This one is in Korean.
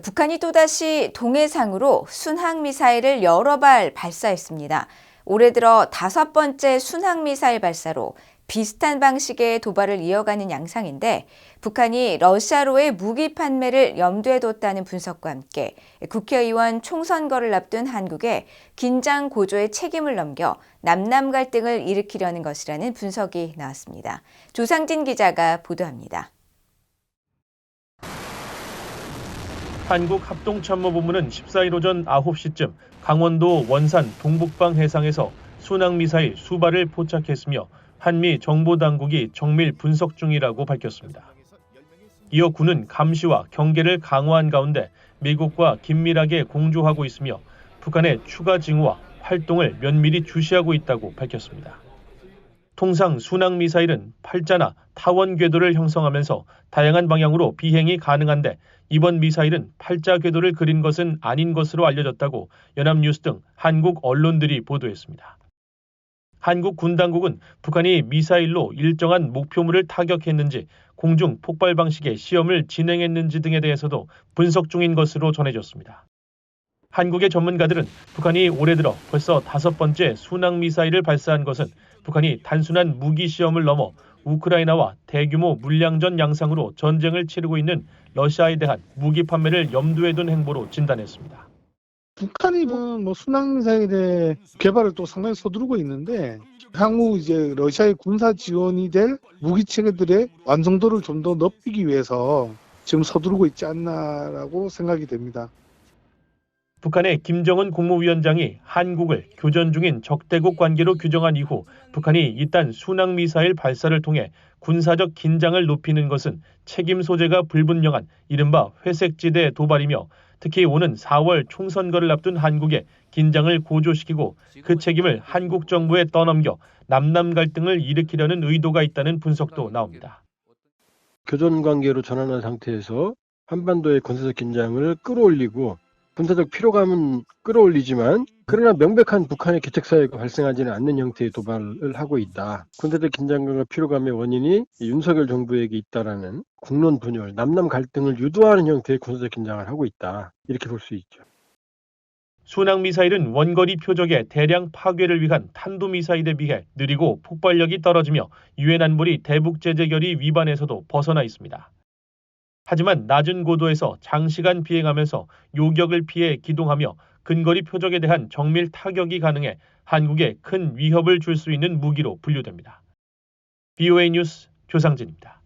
북한이 또다시 동해상으로 순항미사일을 여러 발 발사했습니다. 올해 들어 다섯 번째 순항미사일 발사로 비슷한 방식의 도발을 이어가는 양상인데 북한이 러시아로의 무기 판매를 염두에 뒀다는 분석과 함께 국회의원 총선거를 앞둔 한국에 긴장 고조의 책임을 넘겨 남남 갈등을 일으키려는 것이라는 분석이 나왔습니다. 조상진 기자가 보도합니다. 한국합동참모본부는 14일 오전 9시쯤 강원도 원산 동북방 해상에서 순항미사일 수발을 포착했으며 한미 정보당국이 정밀 분석 중이라고 밝혔습니다. 이어 군은 감시와 경계를 강화한 가운데 미국과 긴밀하게 공조하고 있으며 북한의 추가 징후와 활동을 면밀히 주시하고 있다고 밝혔습니다. 통상 순항 미사일은 팔자나 타원 궤도를 형성하면서 다양한 방향으로 비행이 가능한데 이번 미사일은 팔자 궤도를 그린 것은 아닌 것으로 알려졌다고 연합뉴스 등 한국 언론들이 보도했습니다. 한국 군 당국은 북한이 미사일로 일정한 목표물을 타격했는지 공중 폭발 방식의 시험을 진행했는지 등에 대해서도 분석 중인 것으로 전해졌습니다. 한국의 전문가들은 북한이 올해 들어 벌써 다섯 번째 순항 미사일을 발사한 것은 북한이 단순한 무기 시험을 넘어 우크라이나와 대규모 물량전 양상으로 전쟁을 치르고 있는 러시아에 대한 무기 판매를 염두에 둔 행보로 진단했습니다. 북한이 뭐 순항 미사일의 개발을 또 상당히 서두르고 있는데 향후 이제 러시아의 군사 지원이 될 무기 체계들의 완성도를 좀 더 높이기 위해서 지금 서두르고 있지 않나라고 생각이 됩니다. 북한의 김정은 국무위원장이 한국을 교전 중인 적대국 관계로 규정한 이후 북한이 이딴 순항 미사일 발사를 통해 군사적 긴장을 높이는 것은 책임 소재가 불분명한 이른바 회색지대 도발이며 특히 오는 4월 총선거를 앞둔 한국에 긴장을 고조시키고 그 책임을 한국 정부에 떠넘겨 남남 갈등을 일으키려는 의도가 있다는 분석도 나옵니다. 교전 관계로 전환한 상태에서 한반도의 군사적 긴장을 끌어올리고 군사적 피로감은 끌어올리지만 그러나 명백한 북한의 개척 사유가 발생하지는 않는 형태의 도발을 하고 있다. 군사적 긴장감과 피로감의 원인이 윤석열 정부에게 있다라는 국론 분열, 남남 갈등을 유도하는 형태의 군사적 긴장을 하고 있다. 이렇게 볼 수 있죠. 순항 미사일은 원거리 표적의 대량 파괴를 위한 탄도 미사일에 비해 느리고 폭발력이 떨어지며 유엔 안보리 대북 제재 결의 위반에서도 벗어나 있습니다. 하지만 낮은 고도에서 장시간 비행하면서 요격을 피해 기동하며 근거리 표적에 대한 정밀 타격이 가능해 한국에 큰 위협을 줄 수 있는 무기로 분류됩니다. BOA 뉴스 조상진입니다.